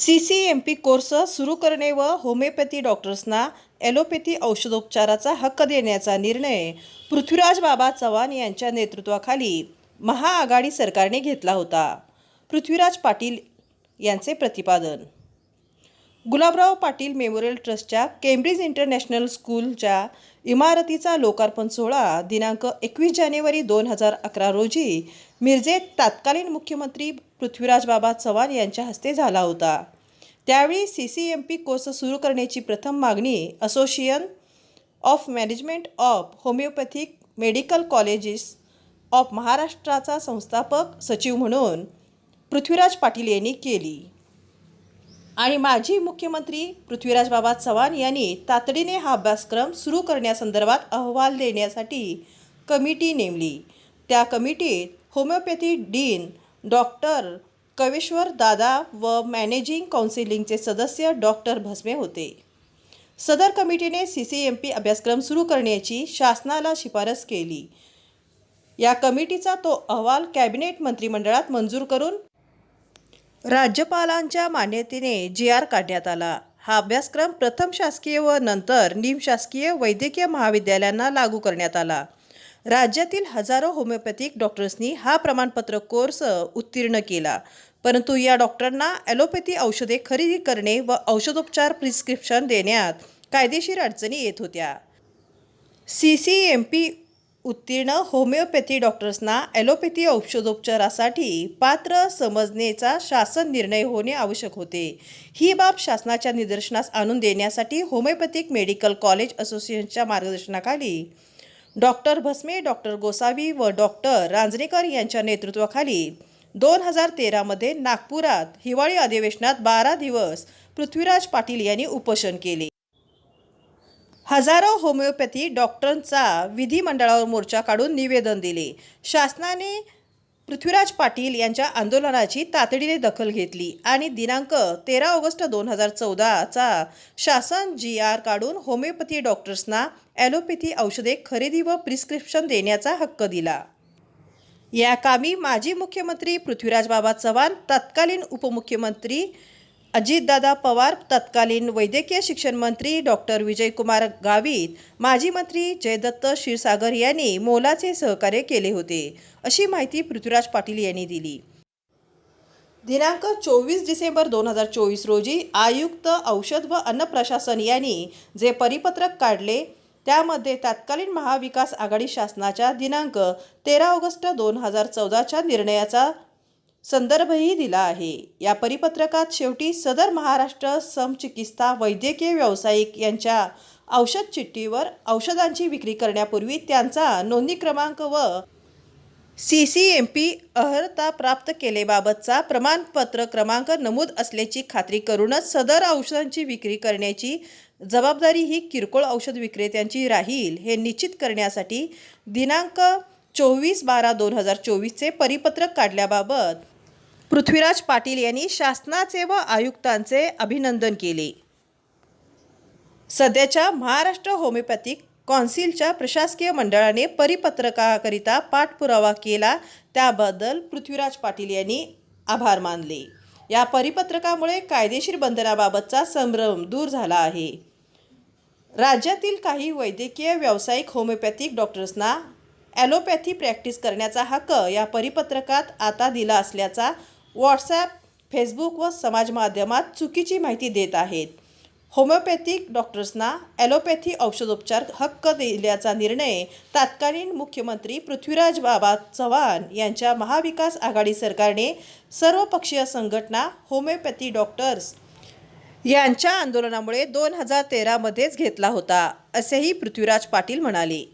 C C M P course सुरू करणे व होमिओपॅथी डॉक्टर्सना ॲलोपॅथी औषधोपचाराचा हक्क देण्याचा निर्णय पृथ्वीराज बाबा चव्हाण यांच्या नेतृत्वाखाली महाआघाडी सरकारने घेतला होता. पृथ्वीराज पाटील यांचे प्रतिपादन गुलाबराव पाटील मेमोरियल ट्रस्टच्या केम्ब्रिज इंटरनॅशनल स्कूलच्या इमारतीचा लोकार्पण सोहळा दिनांक एकवीस जानेवारी दोन हजार अकरा रोजी मिरजेत तत्कालीन मुख्यमंत्री पृथ्वीराज बाबा चव्हाण यांच्या हस्ते झाला होता. त्यावेळी C C M P course सुरू करण्याची प्रथम मागणी association of management of homoeopathic medical colleges of महाराष्ट्राचा संस्थापक सचिव म्हणून पृथ्वीराज पाटील यांनी केली. आणि माजी मुख्यमंत्री पृथ्वीराज बाबा चव्हाण यांनी तातडीने हा अभ्यासक्रम सुरू करण्यासंदर्भात अहवाल देण्यासाठी कमिटी नेमली. त्या कमिटीत होमिओपॅथी डीन डॉक्टर कवेश्वर दादा व मॅनेजिंग काउन्सिलिंगचे सदस्य डॉक्टर भस्मे होते. सदर कमिटीने सी सी एम पी अभ्यासक्रम सुरू करण्याची शासनाला शिफारस केली. या कमिटीचा तो अहवाल कॅबिनेट मंत्रिमंडळात मंजूर करून राज्यपालांच्या मान्यतेने जी आर काढण्यात आला. हा अभ्यासक्रम प्रथम शासकीय व नंतर निमशासकीय वैद्यकीय महाविद्यालयांना लागू करण्यात आला. राज्यातील हजारो होमिओपॅथिक डॉक्टर्सनी हा प्रमाणपत्र कोर्स उत्तीर्ण केला. परंतु या डॉक्टरांना ॲलोपॅथी औषधे खरेदी करणे व औषधोपचार प्रिस्क्रिप्शन देण्यात कायदेशीर अडचणी येत होत्या. सी सी एम पी उत्तीर्ण होमिओपॅथी डॉक्टर्सना ॲलोपॅथी औषधोपचारासाठी पात्र समजण्याचा शासन निर्णय होणे आवश्यक होते. ही बाब शासनाच्या निदर्शनास आणून देण्यासाठी होमिओपॅथिक मेडिकल कॉलेज असोसिएशनच्या मार्गदर्शनाखाली डॉक्टर भस्मे डॉक्टर गोसावी व डॉक्टर रांजणेकर यांच्या नेतृत्वाखाली दोन हजार तेरामध्ये नागपुरात हिवाळी अधिवेशनात बारा दिवस पृथ्वीराज पाटील यांनी उपोषण केले. हजारो होमिओपॅथी डॉक्टरांचा विधिमंडळावर मोर्चा काढून निवेदन दिले. शासनाने पृथ्वीराज पाटील यांच्या आंदोलनाची तातडीने दखल घेतली आणि दिनांक तेरा ऑगस्ट दोन हजार चौदाचा शासन जी आर काढून होमिओपॅथी डॉक्टर्सना ॲलोपॅथी औषधे खरेदी व प्रिस्क्रिप्शन देण्याचा हक्क दिला. या कामी माजी मुख्यमंत्री पृथ्वीराज बाबा चव्हाण तत्कालीन उपमुख्यमंत्री अजितदादा पवार तत्कालीन वैद्यकीय शिक्षण मंत्री डॉक्टर विजयकुमार गावित माजी मंत्री जयदत्त क्षीरसागर यांनी मोलाचे सहकार्य केले होते अशी माहिती पृथ्वीराज पाटील यांनी दिली. दिनांक चोवीस डिसेंबर दोन हजार चोवीस रोजी आयुक्त औषध व अन्न प्रशासन यांनी जे परिपत्रक काढले त्यामध्ये तत्कालीन महाविकास आघाडी शासनाच्या दिनांक तेरा ऑगस्ट दोन हजार चौदाच्या निर्णयाचा संदर्भही दिला आहे. या परिपत्रकात शेवटी सदर महाराष्ट्र समचिकित्सा वैद्यकीय व्यावसायिक यांच्या औषध चिठ्ठीवर औषधांची विक्री करण्यापूर्वी त्यांचा नोंदणी क्रमांक व सी सी एम पी अर्हता प्राप्त केलेबाबतचा प्रमाणपत्र क्रमांक नमूद असल्याची खात्री करूनच सदर औषधांची विक्री करण्याची जबाबदारी ही किरकोळ औषध विक्रेत्यांची राहील हे निश्चित करण्यासाठी दिनांक चोवीस बारा दोन हजार चोवीसचे परिपत्रक काढल्याबाबत पृथ्वीराज पाटील यांनी शासनाचे व आयुक्तांचे अभिनंदन केले. सध्याच्या महाराष्ट्र होमिओपॅथिक कौन्सिलच्या प्रशासकीय मंडळाने परिपत्रकाकरिता पाठपुरावा केला त्याबद्दल पृथ्वीराज पाटील यांनी आभार मानले. या परिपत्रकामुळे कायदेशीर बंधनाबाबतचा संभ्रम दूर झाला आहे. राज्यातील काही वैद्यकीय व्यावसायिक होमिओपॅथिक डॉक्टर्सना ॲलोपॅथी प्रॅक्टिस करण्याचा हक्क या परिपत्रकात आता दिला असल्याचा व्हॉट्सॲप फेसबुक व समाजमाध्यमात चुकीची माहिती देत आहेत. होमिओपॅथिक डॉक्टर्सना ॲलोपॅथी औषधोपचार हक्क दिल्याचा निर्णय तत्कालीन मुख्यमंत्री पृथ्वीराज बाबा चव्हाण यांच्या महाविकास आघाडी सरकारने सर्वपक्षीय संघटना होमिओपॅथी डॉक्टर्स यांच्या आंदोलनामुळे दोन हजार तेरामध्येच घेतला होता असेही पृथ्वीराज पाटील म्हणाले.